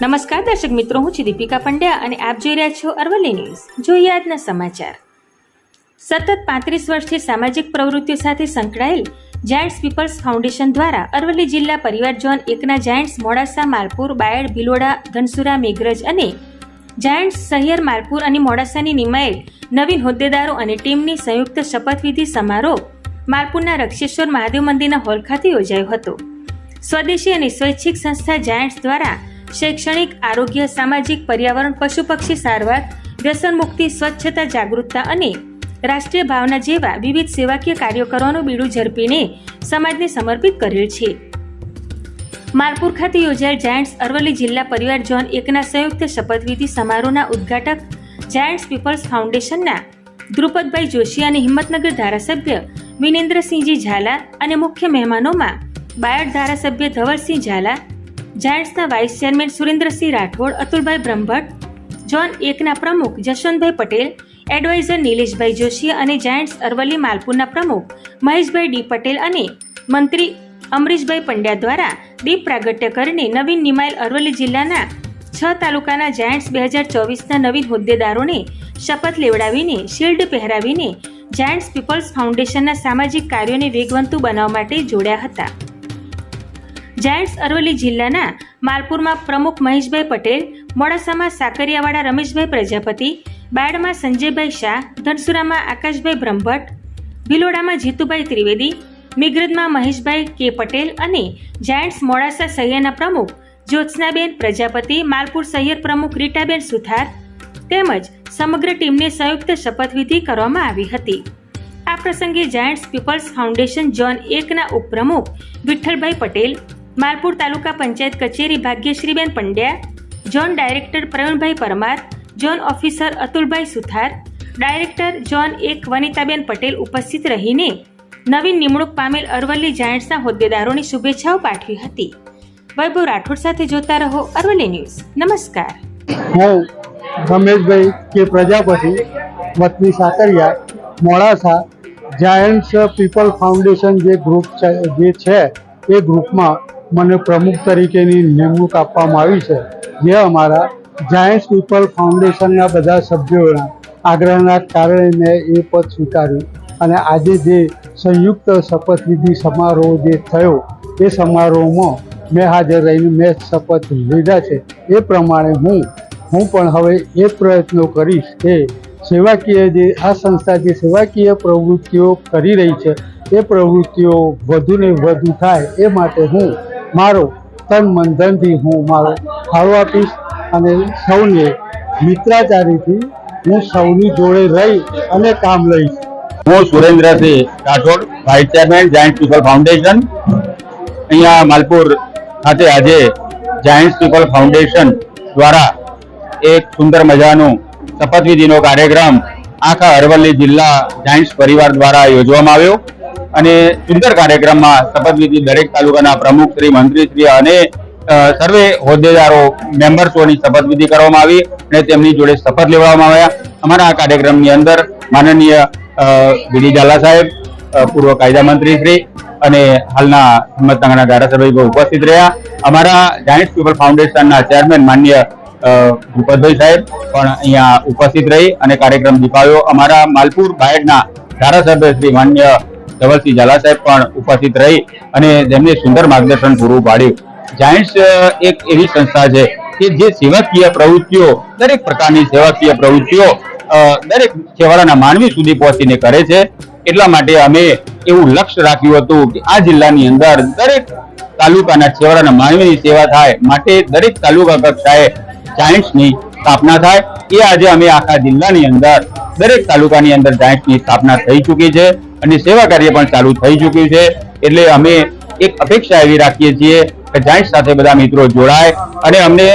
નમસ્કાર, દર્શક મિત્રો, હું છું દીપિકા પંડ્યા અને આપ જોઈ રહ્યા છો અરવલ્લી ન્યૂઝ. જોઈએ આજના સમાચાર. સતત પાંત્રીસ વર્ષથી સામાજિક પ્રવૃત્તિઓ સાથે સંકળાયેલ જાયન્ટ્સ પીપલ્સ ફાઉન્ડેશન દ્વારા અરવલ્લી જિલ્લા પરિવાર ઝોન એકના જાયન્ટ્સ મોડાસા, માલપુર, બાયડ, ભિલોડા, ધનસુરા, મેઘરજ અને જાયન્ટ્સ સહિયર માલપુર અને મોડાસાની નિમાયેલ નવીન હોદ્દેદારો અને ટીમની સંયુક્ત શપથવિધિ સમારોહ માલપુરના રક્ષેશ્વર મહાદેવ મંદિરના હોલ ખાતે યોજાયો હતો. સ્વદેશી અને સ્વૈચ્છિક સંસ્થા જાયન્ટ્સ દ્વારા શૈક્ષણિક, આરોગ્ય, સામાજિક, પર્યાવરણ, પશુ પક્ષી સારવાર, વ્યસન મુક્તિ, સ્વચ્છતા, જાગૃતતા અને રાષ્ટ્રીય ભાવના જેવા વિવિધ સેવાકીય કાર્યો કરવાનું બીડું ઝડપીને સમાજને સમર્પિત કરેલ છે. માલપુર ખાતે યોજાયેલ જાયન્ટ્સ અરવલ્લી જિલ્લા પરિવાર ઝોન એકના સંયુક્ત શપથવિધિ સમારોહના ઉદ્ઘાટક જાયન્ટ્સ પીપલ્સ ફાઉન્ડેશનના દ્રુપદભાઈ જોશી અને હિંમતનગર ધારાસભ્ય વિનેન્દ્રસિંહજી ઝાલા અને મુખ્ય મહેમાનોમાં બાયડ ધારાસભ્ય Dhavalsinh Zala જાયન્ટ્સના vice chairman Surendrasinh Rathod, Atulbhai Brahmbhatt zone એકના પ્રમુખ જશવંતભાઈ પટેલ, એડવાઇઝર નિલેશભાઈ જોશી અને જાયન્ટ્સ અરવલ્લી માલપુરના પ્રમુખ મહેશભાઈ ડી પટેલ અને મંત્રી અમરીશભાઈ પંડ્યા દ્વારા દીપ પ્રાગટ્ય કરીને નવીન નિમાયેલ અરવલ્લી જિલ્લાના છ તાલુકાના જાયન્ટ્સ બે હજાર ચોવીસના નવીન હોદ્દેદારોને શપથ લેવડાવીને, શિલ્ડ પહેરાવીને જાયન્ટ્સ પીપલ્સ ફાઉન્ડેશનના સામાજિક કાર્યોને વેગવંતુ બનાવવા માટે જોડ્યા હતા. જાયન્ટ્સ અરવલ્લી જિલ્લાના માલપુરમાં પ્રમુખ મહેશભાઈ પટેલ, મોડાસામાં સાકરિયાવાડા રમેશભાઈ પ્રજાપતિ, બાયડમાં સંજયભાઈ શાહ, ધનસુરામાં આકાશભાઈ બ્રહ્મભટ્ટ, ભિલોડામાં જીતુભાઈ ત્રિવેદી મિગ્રદમાં મહેશભાઈ કે પટેલ અને જાયન્ટ્સ મોડાસા સહિયાના પ્રમુખ જ્યોત્સનાબેન પ્રજાપતિ, માલપુર સહિયર પ્રમુખ રીટાબેન સુથાર તેમજ સમગ્ર ટીમને સંયુક્ત શપથવિધિ કરવામાં આવી હતી. આ પ્રસંગે જાયન્ટ્સ પીપલ્સ ફાઉન્ડેશન ઝોન એકના ઉપપ્રમુખ વિઠ્ઠલભાઈ પટેલ માલપુર તાલુકા પંચાયત કચેરી Bhagyashreeben Pandya zone director Pravinbhai Parmar zone officer Atulbhai Suthar director zone એક વનિતાબેન પટેલ ઉપસ્થિત રહીને નવીન નિમણૂક પામેલ અરવલ્લી જાયન્ટ્સના હોદ્દેદારોની શુભેચ્છાઓ પાઠવી હતી. વૈભવ રાઠોડ સાથે જોતા રહો અરવલ્લી ન્યૂઝ. નમસ્કાર. હું રમેશભાઈ કે પ્રજાપતિ, વતની Sakariya, Modasa Giants people foundation જે ગ્રુપ જે છે, એ ગ્રુપમાં મને પ્રમુખ તરીકેની નિમણૂક આપવામાં આવી છે. જે અમારા જાયન્ટ્સ પીપલ ફાઉન્ડેશનના બધા સભ્યોના આગ્રહના કારણે મેં એ પદ સ્વીકાર્યું અને આજે જે સંયુક્ત શપથવિધિ સમારોહ જે થયો, એ સમારોહમાં મેં હાજર રહીને મેં શપથ લીધા છે. એ પ્રમાણે હું હું પણ હવે એ પ્રયત્નો કરીશ કે સેવાકીય જે આ સંસ્થા જે સેવાકીય પ્રવૃત્તિઓ કરી રહી છે, એ પ્રવૃત્તિઓ વધુને વધુ થાય એ માટે હું મારો તન મન હું મારો ફાળો આપીશ અને સૌને મિત્રાચારીથી હું સૌની જોડે રહી અને કામ લઈશ. હું Surendrasinh Rathod vice chairman giant people foundation અહીંયા માલપુર ખાતે આજે જાયન્ટ પીપલ ફાઉન્ડેશન દ્વારા એક સુંદર મજાનું શપથવિધિનો કાર્યક્રમ આખા અરવલ્લી જિલ્લા જાયન્ટ્સ પરિવાર દ્વારા યોજવામાં આવ્યો. અને સુંદર કાર્યક્રમમાં શપથવિધિ દરેક તાલુકાના પ્રમુખ શ્રી, મંત્રીશ્રી અને સર્વે હોદ્દેદારો, મેમ્બર્સોની શપથવિધિ કરવામાં આવી અને તેમની જોડે શપથ લેવામાં આવ્યા. અમારા આ કાર્યક્રમની અંદર માનનીય બીડી ઝાલા સાહેબ પૂર્વ કાયદા મંત્રી શ્રી અને હાલના હિંમતનગરના ધારાસભ્ય ઉપસ્થિત રહ્યા. અમારા જાયન્ટ પીપલ ફાઉન્ડેશનના ચેરમેન માન્ય ભૂપતભાઈ સાહેબ પણ અહીંયા ઉપસ્થિત રહી અને કાર્યક્રમ દીપાવ્યો અમારા માલપુર બાયડના ધારાસભ્ય શ્રી, માન્ય ધવલસિંહ ઝાલા સાહેબ પણ ઉપસ્થિત રહી અને તેમને સુંદર માર્ગદર્શન પૂરું પાડ્યું. જાયન્ટ્સ એક એવી સંસ્થા છે કે જે સેવાકીય પ્રવૃત્તિઓ, દરેક પ્રકારની સેવાકીય પ્રવૃત્તિઓ દરેક છેવાડાના માનવી સુધી પહોંચીને કરે છે. એટલા માટે અમે એવું લક્ષ્ય રાખ્યું હતું કે આ જિલ્લાની અંદર દરેક તાલુકાના છેવાડાના માનવીની સેવા થાય માટે દરેક તાલુકા કક્ષાએ જાયન્ટ્સની સ્થાપના થાય. એ આજે અમે આખા જિલ્લાની અંદર દરેક તાલુકાની અંદર જાયન્ટ્સની સ્થાપના થઈ ચૂકી છે. અને સેવા કાર્ય પણ ચાલુ થઈ ચૂક્યું છે. એટલે અમે એક અપેક્ષા એવી રાખીએ છીએ કે જાઇન્ટ સાથે બધા મિત્રો જોડાય અને અમને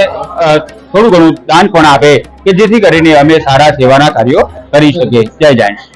થોડું ઘણું દાન પણ આપે કે જેથી કરીને અમે સારા સેવાના કાર્યો કરી શકીએ. જય જાયન્ટ